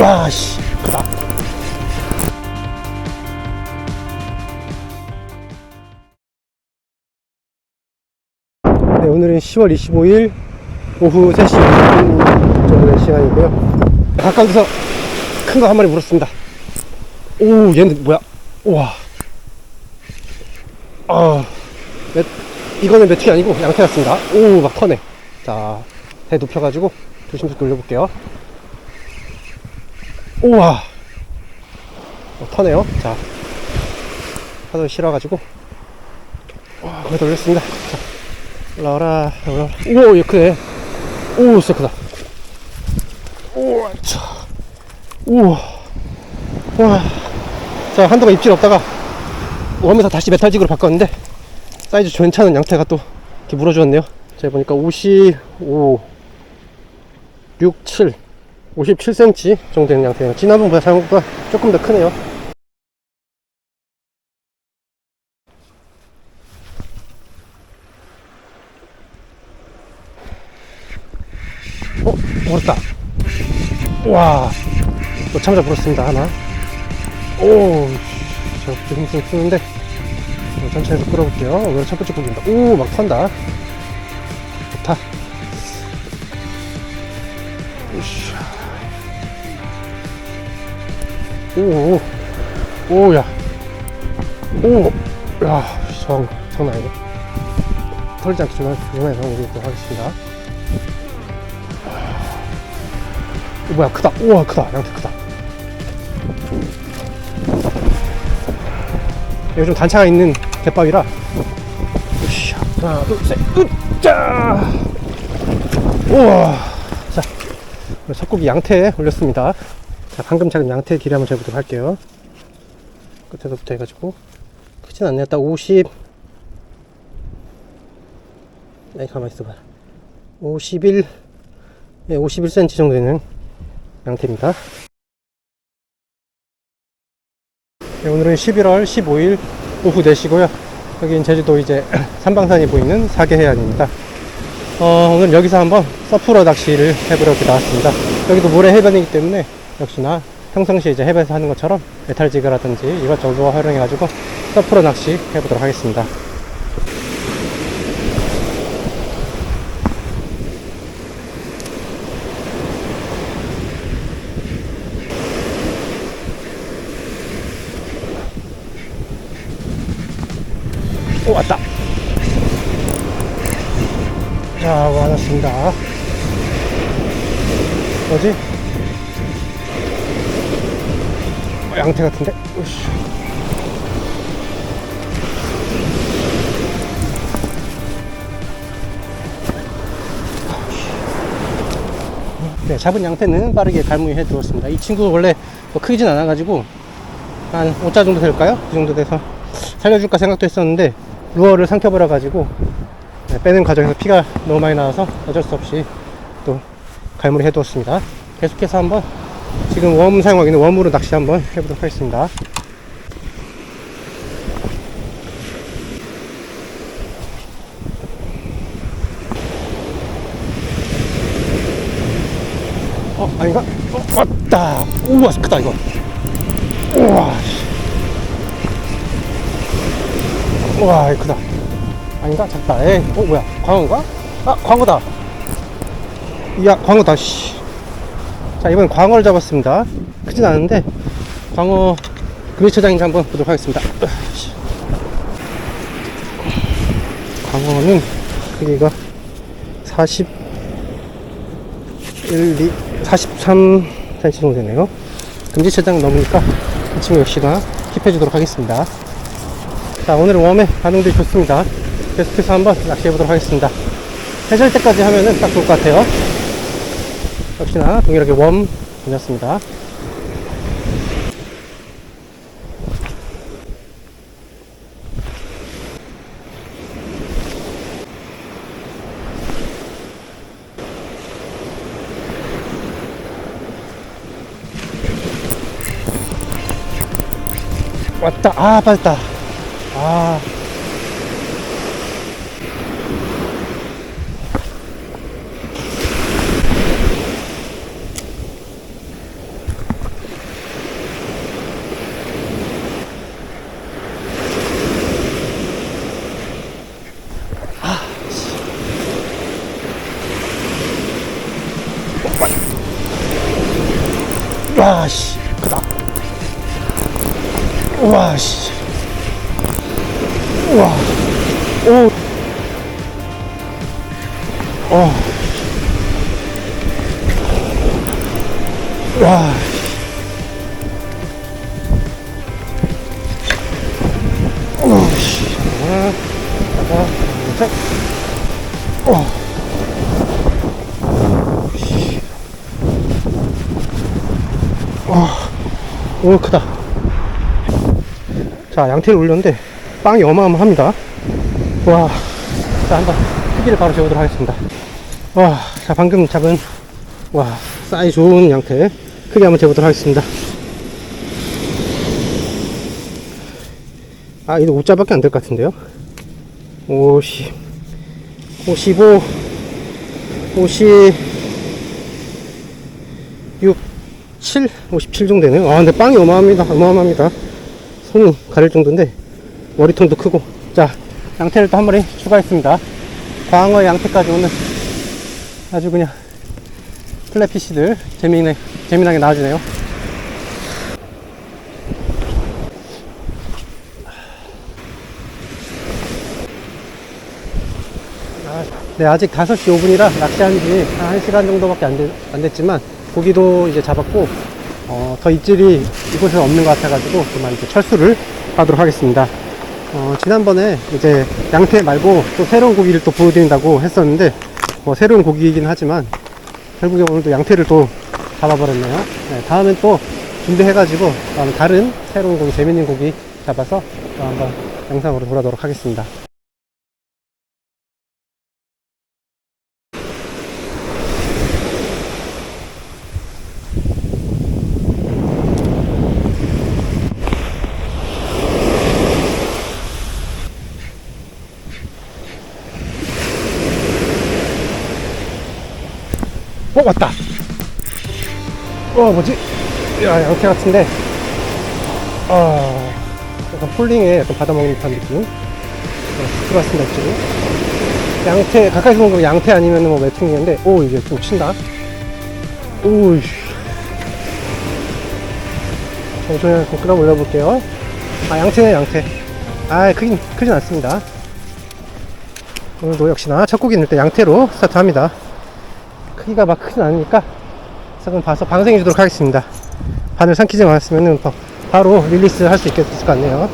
와, 씨, 크다. 네, 오늘은 10월 25일 오후 3시 50분 정도 된 시간이고요. 가까워서 큰 거 한 마리 물었습니다. 오, 얘는 뭐야? 우와. 아, 몇, 이거는 메뚜기 아니고 양태 같습니다. 오, 막 터네. 자, 배 눕혀가지고 조심스럽게 올려볼게요. 우와. 어, 터네요. 자, 파도 실어가지고. 와, 그래도 올렸습니다. 자, 올라와라, 올라와라. 우와, 얘 크네. 오, 진짜 크다. 우와, 차. 우와. 와. 자, 한동안 입질 없다가 웜에서 다시 메탈직으로 바꿨는데 사이즈 괜찮은 양태가 또 이렇게 물어주었네요. 제가 보니까 55, 6, 7, 57cm 정도 되는 양태예요. 지난번보다 생각보다 조금 더 크네요. 어, 물었다. 와, 또 참자 물었습니다, 하나. 오, 저렇게 힘쓰 쓰는데, 해서 끌어볼게요. 오늘 첫 번째 고기입니다. 오, 막 턴다. 좋다. 으쌰. 오, 오, 오, 야. 오, 야, 정, 장난 아니네. 털지 않게 좀 조심해서 오도록 하겠습니다. 오, 뭐야, 크다. 우와, 크다. 양태 크다. 여기 좀 단차가 있는 갯밥이라 으쌰 하나 둘 셋 으짜 우와 자 오늘 첫 고기 양태 올렸습니다 자 방금 작은 양태 길이 한번 재보도록 할게요. 끝에서부터 해가지고. 크진 않네요. 딱 50 아이 가만히 있어봐 51 네, 51cm 정도 되는 양태입니다. 네, 오늘은 11월 15일 오후 4시고요. 여긴 제주도 이제 삼방산이 보이는 사계 해안입니다. 어, 오늘 여기서 한번 서프로 낚시를 해보려고 나왔습니다. 여기도 모래 해변이기 때문에 역시나 평상시에 이제 해변에서 하는 것처럼 메탈지그라든지 이것저것 활용해가지고 서프로 낚시 해보도록 하겠습니다. 오, 왔다. 자, 왔습니다. 뭐지? 양태 같은데? 네, 잡은 양태는 빠르게 갈무리해 두었습니다. 이 친구 원래 뭐 크진 않아가지고 한 5자 정도 될까요? 그 정도 돼서 살려줄까 생각도 했었는데 루어를 삼켜버려 가지고 네, 빼는 과정에서 피가 너무 많이 나와서 어쩔 수 없이 또 갈무리 해 두었습니다 계속해서 한번 지금 웜 사용하고 있는 웜으로 낚시 한번 해보도록 하겠습니다 어 아닌가? 어 왔다 우와 크다 이거 우와 씨. 우와 크다 아닌가? 작다 에이 어 뭐야 광어인가? 아 광어다 이야 광어다 씨. 자 이번 광어를 잡았습니다. 크진 않은데 광어 금리처장인지 한번 보도록 하겠습니다. 광어는 크기가 40 1, 2, 43cm 정도 되네요. 금지체장 넘으니까 이 친구 역시나 킵해주도록 하겠습니다. 자 오늘은 웜에 반응들이 좋습니다. 계속해서 한번 낚시해 보도록 하겠습니다. 해질 때까지 하면은 딱 좋을 것 같아요 역시나 동일하게 웜 괜찮습니다. 왔다. 아 빠졌다 아 와, 씨, 크다. 와, 씨. 우와. 오. 어. 와. 오, 씨. 하나, 하나, 둘, 셋. 어. 오, 크다. 자, 양태를 올렸는데, 빵이 어마어마합니다. 와. 자, 한번 크기를 바로 재보도록 하겠습니다. 와, 자, 방금 잡은, 와, 사이 좋은 양태. 크기 한번 재보도록 하겠습니다. 아, 이거 5자밖에 안 될 것 같은데요? 50, 55, 50, 6, 7, 57 정도 되네요. 아, 근데 빵이 어마어마합니다. 어마어마합니다. 손이 가릴 정도인데, 머리통도 크고. 자, 양태를 또 한 마리 추가했습니다. 광어 양태까지 오늘 아주 그냥 플랫피시들 재미있네, 재미나게 나와주네요. 네, 아직 5시 5분이라 낚시한 지 한 1시간 정도밖에 안, 되- 안 됐지만, 고기도 이제 잡았고, 어, 더 입질이 이곳에 없는 것 같아가지고, 그만 이제 철수를 하도록 하겠습니다. 어, 지난번에 이제 양태 말고 또 새로운 고기를 또 보여드린다고 했었는데, 뭐 새로운 고기이긴 하지만, 결국에 오늘도 양태를 또 잡아버렸네요. 네, 다음엔 또 준비해가지고, 다른 새로운 고기, 재밌는 고기 잡아서 또 한번 영상으로 돌아오도록 하겠습니다. 어, 왔다! 어, 뭐지? 야, 양태 같은데, 아, 약간 폴링에 약간 받아먹는 듯한 느낌? 어, 들어왔습니다, 이쪽으로. 양태, 가까이서 보면 양태 아니면 뭐 메퉁기인데, 오, 이제 좀 친다. 오이. 천천히 좀 끌어 올려 볼게요. 아, 양태네, 양태. 아, 크긴, 크진 않습니다. 오늘도 역시나 첫 고기는 일단 양태로 스타트합니다. 크기가 막 크진 않으니까 조금 봐서 방생해 주도록 하겠습니다. 바늘 삼키지 않았으면 바로 릴리스 할 수 있을 것 같네요.